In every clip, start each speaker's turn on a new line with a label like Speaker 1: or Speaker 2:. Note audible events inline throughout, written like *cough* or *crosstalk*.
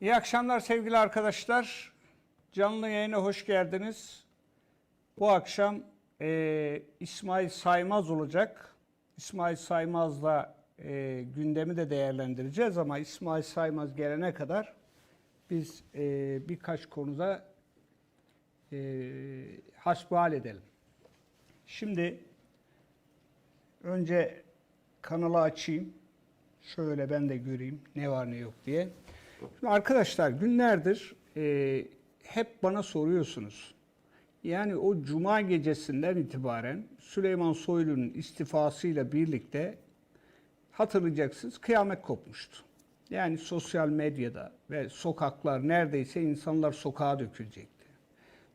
Speaker 1: İyi akşamlar sevgili arkadaşlar. Canlı yayına hoş geldiniz. Bu akşam e, İsmail Saymaz olacak. İsmail Saymaz'la e, gündemi de değerlendireceğiz ama İsmail Saymaz gelene kadar biz e, birkaç konuda e, hasbihal edelim. Şimdi önce kanalı açayım. Şöyle ben de göreyim ne var ne yok diye. Şimdi arkadaşlar günlerdir e, hep bana soruyorsunuz. Yani o cuma gecesinden itibaren Süleyman Soylu'nun istifasıyla birlikte hatırlayacaksınız kıyamet kopmuştu. Yani sosyal medyada ve sokaklar neredeyse insanlar sokağa dökülecekti.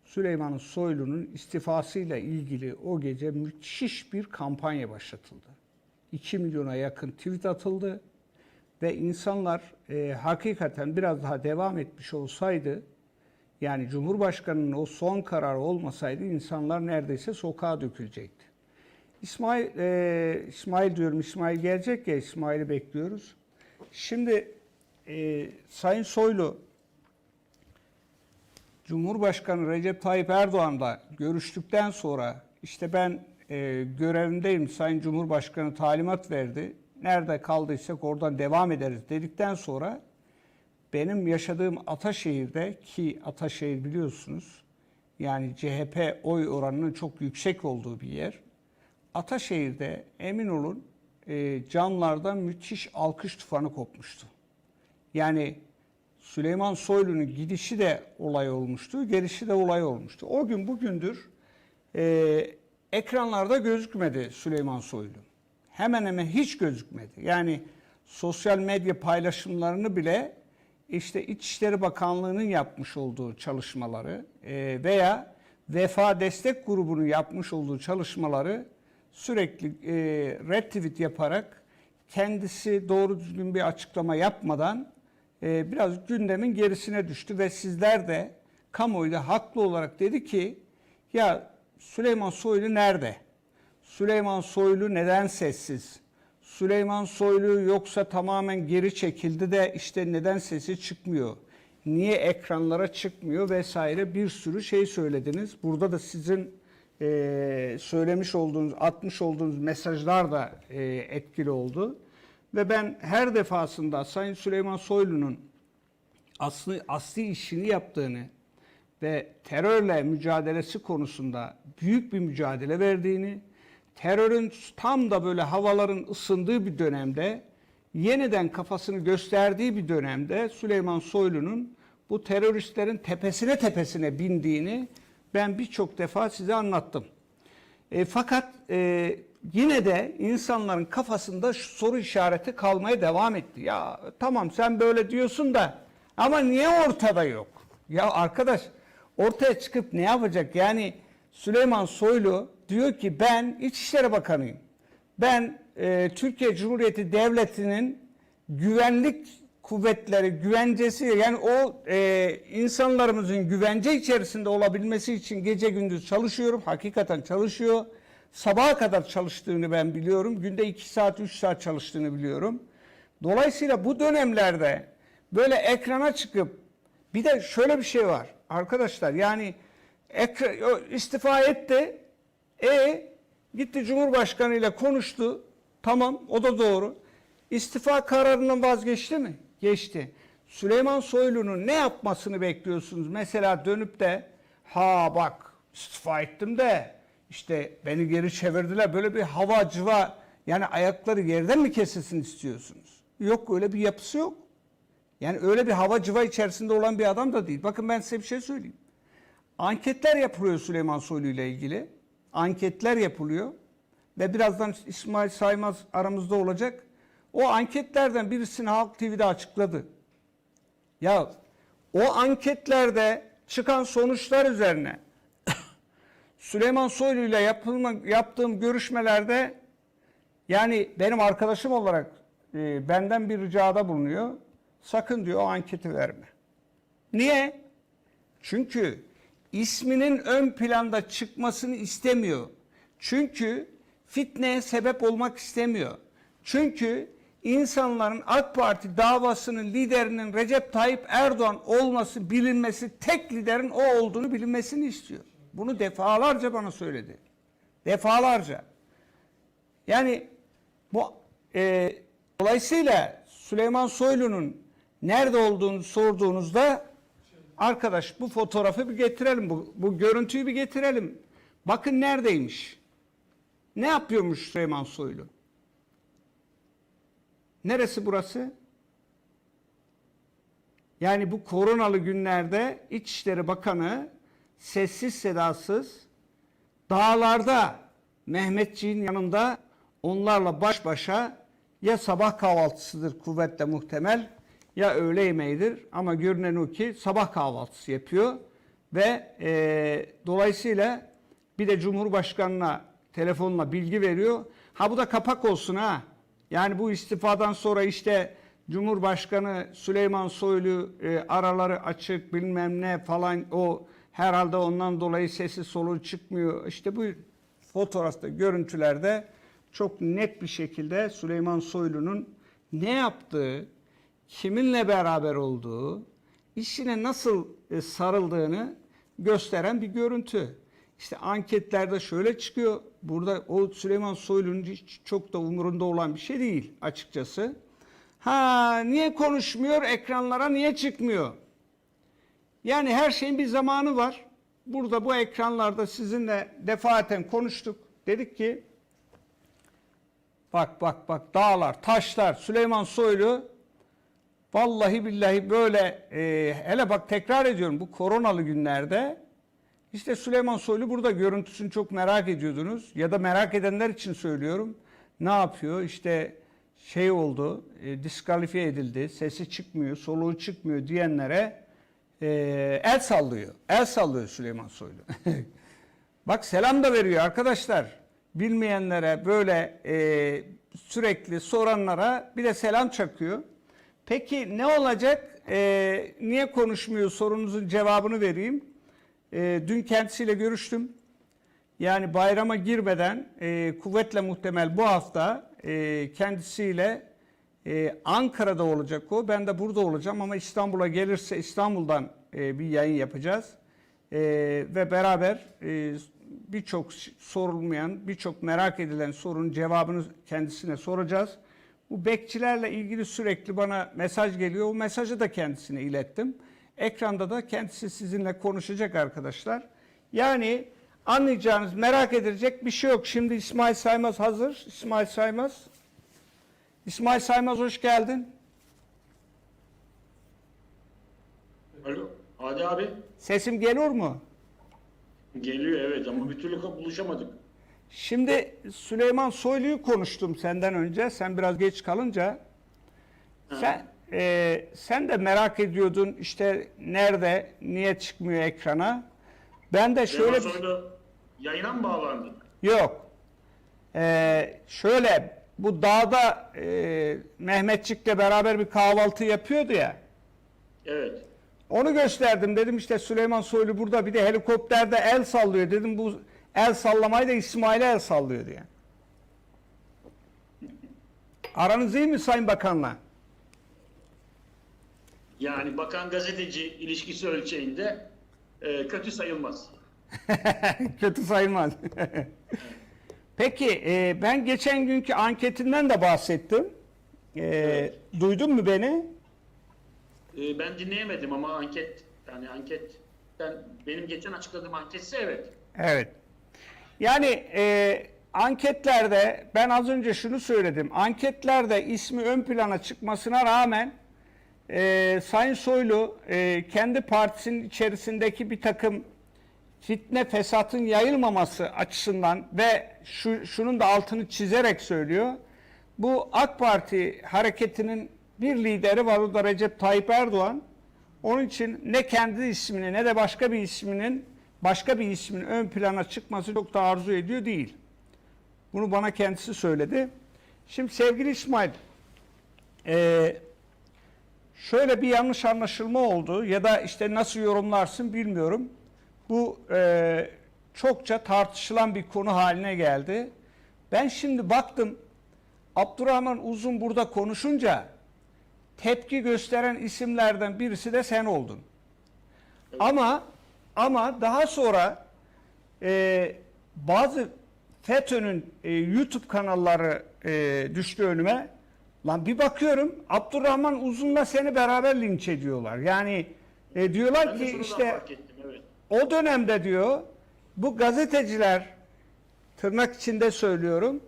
Speaker 1: Süleyman Soylu'nun istifasıyla ilgili o gece müthiş bir kampanya başlatıldı. 2 milyona yakın tweet atıldı ve insanlar e, hakikaten biraz daha devam etmiş olsaydı yani Cumhurbaşkanı'nın o son kararı olmasaydı insanlar neredeyse sokağa dökülecekti. İsmail, e, İsmail diyorum İsmail gelecek ya İsmail'i bekliyoruz. Şimdi e, Sayın Soylu Cumhurbaşkanı Recep Tayyip Erdoğan'la görüştükten sonra işte ben e, görevimdeyim Sayın Cumhurbaşkanı talimat verdi. Nerede kaldıysak oradan devam ederiz dedikten sonra benim yaşadığım Ataşehir'de ki Ataşehir biliyorsunuz yani CHP oy oranının çok yüksek olduğu bir yer. Ataşehir'de emin olun e, camlardan müthiş alkış tufanı kopmuştu. Yani Süleyman Soylu'nun gidişi de olay olmuştu, gelişi de olay olmuştu. O gün bugündür e, ekranlarda gözükmedi Süleyman Soylu. Hemen hemen hiç gözükmedi. Yani sosyal medya paylaşımlarını bile işte İçişleri Bakanlığı'nın yapmış olduğu çalışmaları e, veya Vefa Destek Grubu'nun yapmış olduğu çalışmaları sürekli e, retweet yaparak kendisi doğru düzgün bir açıklama yapmadan e, biraz gündemin gerisine düştü ve sizler de kamuoyu da haklı olarak dedi ki ya Süleyman Soylu nerede? Süleyman Soylu neden sessiz? Süleyman Soylu yoksa tamamen geri çekildi de işte neden sesi çıkmıyor? Niye ekranlara çıkmıyor vesaire bir sürü şey söylediniz. Burada da sizin e, söylemiş olduğunuz, atmış olduğunuz mesajlar da e, etkili oldu. Ve ben her defasında Sayın Süleyman Soylu'nun aslı, asli işini yaptığını ve terörle mücadelesi konusunda büyük bir mücadele verdiğini, terörün tam da böyle havaların ısındığı bir dönemde yeniden kafasını gösterdiği bir dönemde Süleyman Soylu'nun bu teröristlerin tepesine tepesine bindiğini ben birçok defa size anlattım. E, fakat e, yine de insanların kafasında şu soru işareti kalmaya devam etti. Ya tamam sen böyle diyorsun da ama niye ortada yok? Ya arkadaş ortaya çıkıp ne yapacak? Yani Süleyman Soylu diyor ki ben İçişleri Bakanıyım. Ben e, Türkiye Cumhuriyeti Devleti'nin güvenlik kuvvetleri güvencesi yani o e, insanlarımızın güvence içerisinde olabilmesi için gece gündüz çalışıyorum. Hakikaten çalışıyor. Sabaha kadar çalıştığını ben biliyorum. Günde 2 saat 3 saat çalıştığını biliyorum. Dolayısıyla bu dönemlerde böyle ekrana çıkıp bir de şöyle bir şey var arkadaşlar yani o istifa etti e gitti Cumhurbaşkanı ile konuştu tamam o da doğru istifa kararından vazgeçti mi? Geçti. Süleyman Soylu'nun ne yapmasını bekliyorsunuz? Mesela dönüp de ha bak istifa ettim de işte beni geri çevirdiler böyle bir hava cıva yani ayakları yerden mi kesilsin istiyorsunuz? Yok öyle bir yapısı yok. Yani öyle bir hava cıva içerisinde olan bir adam da değil. Bakın ben size bir şey söyleyeyim. Anketler yapılıyor Süleyman Soylu ile ilgili. Anketler yapılıyor. Ve birazdan İsmail Saymaz aramızda olacak. O anketlerden birisini Halk TV'de açıkladı. Ya o anketlerde çıkan sonuçlar üzerine *coughs* Süleyman Soylu ile yaptığım görüşmelerde yani benim arkadaşım olarak e, benden bir ricada bulunuyor. Sakın diyor o anketi verme. Niye? Çünkü isminin ön planda çıkmasını istemiyor. Çünkü fitneye sebep olmak istemiyor. Çünkü insanların AK Parti davasının liderinin Recep Tayyip Erdoğan olması bilinmesi, tek liderin o olduğunu bilinmesini istiyor. Bunu defalarca bana söyledi. Defalarca. Yani bu e, dolayısıyla Süleyman Soylu'nun nerede olduğunu sorduğunuzda arkadaş bu fotoğrafı bir getirelim, bu, bu görüntüyü bir getirelim. Bakın neredeymiş. Ne yapıyormuş Süleyman Soylu? Neresi burası? Yani bu koronalı günlerde İçişleri Bakanı sessiz sedasız dağlarda Mehmetçiğin yanında onlarla baş başa ya sabah kahvaltısıdır kuvvetle muhtemel ya öğle yemeğidir ama görünen o ki sabah kahvaltısı yapıyor ve e, dolayısıyla bir de Cumhurbaşkanı'na telefonla bilgi veriyor. Ha bu da kapak olsun ha. Yani bu istifadan sonra işte Cumhurbaşkanı Süleyman Soylu e, araları açık bilmem ne falan o herhalde ondan dolayı sesi soluğu çıkmıyor. İşte bu fotoğrafta görüntülerde çok net bir şekilde Süleyman Soylu'nun ne yaptığı, kiminle beraber olduğu, işine nasıl e, sarıldığını gösteren bir görüntü. İşte anketlerde şöyle çıkıyor. Burada o Süleyman Soylu'nun hiç çok da umurunda olan bir şey değil açıkçası. Ha niye konuşmuyor? Ekranlara niye çıkmıyor? Yani her şeyin bir zamanı var. Burada bu ekranlarda sizinle defaten konuştuk. Dedik ki bak bak bak dağlar, taşlar, Süleyman Soylu vallahi billahi böyle e, hele bak tekrar ediyorum bu koronalı günlerde işte Süleyman Soylu burada görüntüsünü çok merak ediyordunuz ya da merak edenler için söylüyorum. Ne yapıyor? İşte şey oldu, e, diskalifiye edildi, sesi çıkmıyor, soluğu çıkmıyor diyenlere e, el sallıyor. El sallıyor Süleyman Soylu. *laughs* Bak selam da veriyor arkadaşlar. Bilmeyenlere böyle e, sürekli soranlara bir de selam çakıyor. Peki ne olacak? E, niye konuşmuyor sorunuzun cevabını vereyim. E, dün kendisiyle görüştüm. Yani bayrama girmeden e, kuvvetle muhtemel bu hafta e, kendisiyle e, Ankara'da olacak o. Ben de burada olacağım ama İstanbul'a gelirse İstanbul'dan e, bir yayın yapacağız. E, ve beraber e, birçok sorulmayan, birçok merak edilen sorunun cevabını kendisine soracağız. Bu bekçilerle ilgili sürekli bana mesaj geliyor. O mesajı da kendisine ilettim. Ekranda da kendisi sizinle konuşacak arkadaşlar. Yani anlayacağınız, merak edilecek bir şey yok. Şimdi İsmail Saymaz hazır. İsmail Saymaz. İsmail Saymaz hoş geldin.
Speaker 2: Alo, Hadi abi.
Speaker 1: Sesim geliyor mu?
Speaker 2: Geliyor evet ama bir türlü buluşamadık.
Speaker 1: Şimdi Süleyman Soylu'yu konuştum senden önce. Sen biraz geç kalınca. Sen e, sen de merak ediyordun işte nerede, niye çıkmıyor ekrana. Ben de şöyle bir...
Speaker 2: sonra yayına mı bağlandı?
Speaker 1: Yok. Ee, şöyle bu dağda e, Mehmetçik'le beraber bir kahvaltı yapıyordu ya.
Speaker 2: Evet.
Speaker 1: Onu gösterdim dedim işte Süleyman Soylu burada bir de helikopterde el sallıyor dedim bu el sallamayı da İsmail'e el sallıyor diye. Aranız iyi mi Sayın Bakan'la?
Speaker 2: Yani bakan gazeteci ilişkisi ölçeğinde e, kötü sayılmaz. *laughs*
Speaker 1: Kötü sayılmaz. *laughs* Peki e, ben geçen günkü anketinden de bahsettim. E,
Speaker 2: Evet.
Speaker 1: Duydun mu beni?
Speaker 2: E, ben dinleyemedim ama anket yani anketten benim geçen açıkladığım anketse evet.
Speaker 1: Evet. Yani e, anketlerde ben az önce şunu söyledim. Anketlerde ismi ön plana çıkmasına rağmen e, Sayın Soylu e, kendi partisinin içerisindeki bir takım fitne fesatın yayılmaması açısından ve şu, şunun da altını çizerek söylüyor. Bu AK Parti hareketinin bir lideri var o da Recep Tayyip Erdoğan. Onun için ne kendi ismini ne de başka bir isminin başka bir ismin ön plana çıkması çok da arzu ediyor değil. Bunu bana kendisi söyledi. Şimdi sevgili İsmail, eee, şöyle bir yanlış anlaşılma oldu ya da işte nasıl yorumlarsın bilmiyorum. Bu eee, çokça tartışılan bir konu haline geldi. Ben şimdi baktım Abdurrahman Uzun burada konuşunca tepki gösteren isimlerden birisi de sen oldun. Ama ama daha sonra e, bazı FETÖ'nün e, YouTube kanalları e, düştü önüme. Lan bir bakıyorum Abdurrahman Uzun'la seni beraber linç ediyorlar. Yani e, diyorlar
Speaker 2: Ben
Speaker 1: ki işte
Speaker 2: ettim evet.
Speaker 1: o dönemde diyor bu gazeteciler tırnak içinde söylüyorum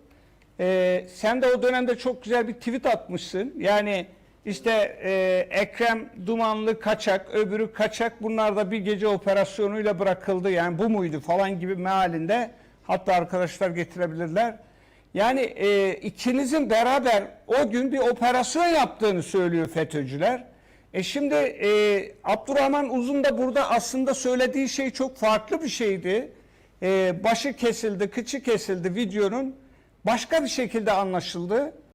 Speaker 1: e, sen de o dönemde çok güzel bir tweet atmışsın. Yani işte e, Ekrem Dumanlı kaçak, öbürü kaçak bunlar da bir gece operasyonuyla bırakıldı. Yani bu muydu falan gibi mealinde hatta arkadaşlar getirebilirler. Yani e, ikinizin beraber o gün bir operasyon yaptığını söylüyor FETÖ'cüler. E şimdi e, Abdurrahman Uzun da burada aslında söylediği şey çok farklı bir şeydi. E, başı kesildi, kıçı kesildi videonun. Başka bir şekilde anlaşıldı.